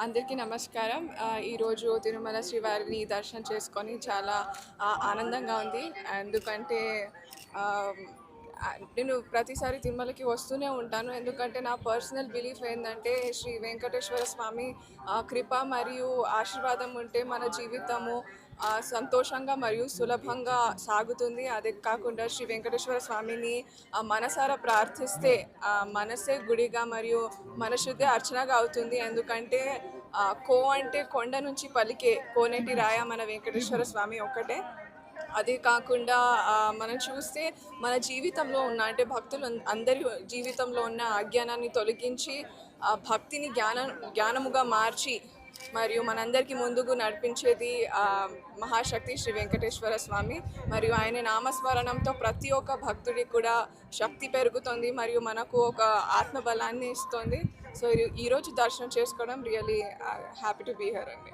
అందరికీ నమస్కారం. ఈరోజు తిరుమల శ్రీవారిని దర్శనం చేసుకొని చాలా ఆనందంగా ఉంది. ఎందుకంటే నేను ప్రతిసారి తిరుమలకి వస్తూనే ఉంటాను. ఎందుకంటే నా పర్సనల్ బిలీఫ్ ఏంటంటే శ్రీ వెంకటేశ్వర స్వామి కృప మరియు ఆశీర్వాదం ఉంటే మన జీవితము సంతోషంగా మరియు సులభంగా సాగుతుంది. అదే కాకుండా శ్రీ వెంకటేశ్వర స్వామిని ఆ, మనసారా ప్రార్థిస్తే ఆ, మనసే గుడిగా మరియు మనశుద్ధి అర్చనగా అవుతుంది. ఎందుకంటే కో అంటే కొండ నుంచి పలికే కోనేటి రాయ మన వెంకటేశ్వర స్వామి ఒక్కటే. అదే కాకుండా మనం చూస్తే మన జీవితంలో ఉన్న అంటే భక్తులు అందరి జీవితంలో ఉన్న అజ్ఞానాన్ని తొలగించి ఆ భక్తిని జ్ఞానం జ్ఞానముగా మార్చి మరియు మనందరికీ ముందుకు నడిపించేది మహాశక్తి శ్రీ వెంకటేశ్వర స్వామి. మరియు ఆయన నామస్మరణంతో ప్రతి ఒక్క భక్తుడికి కూడా శక్తి పెరుగుతుంది మరియు మనకు ఒక ఆత్మబలాన్ని ఇస్తుంది. సో ఈరోజు దర్శనం చేసుకోవడం really happy to be here అండి.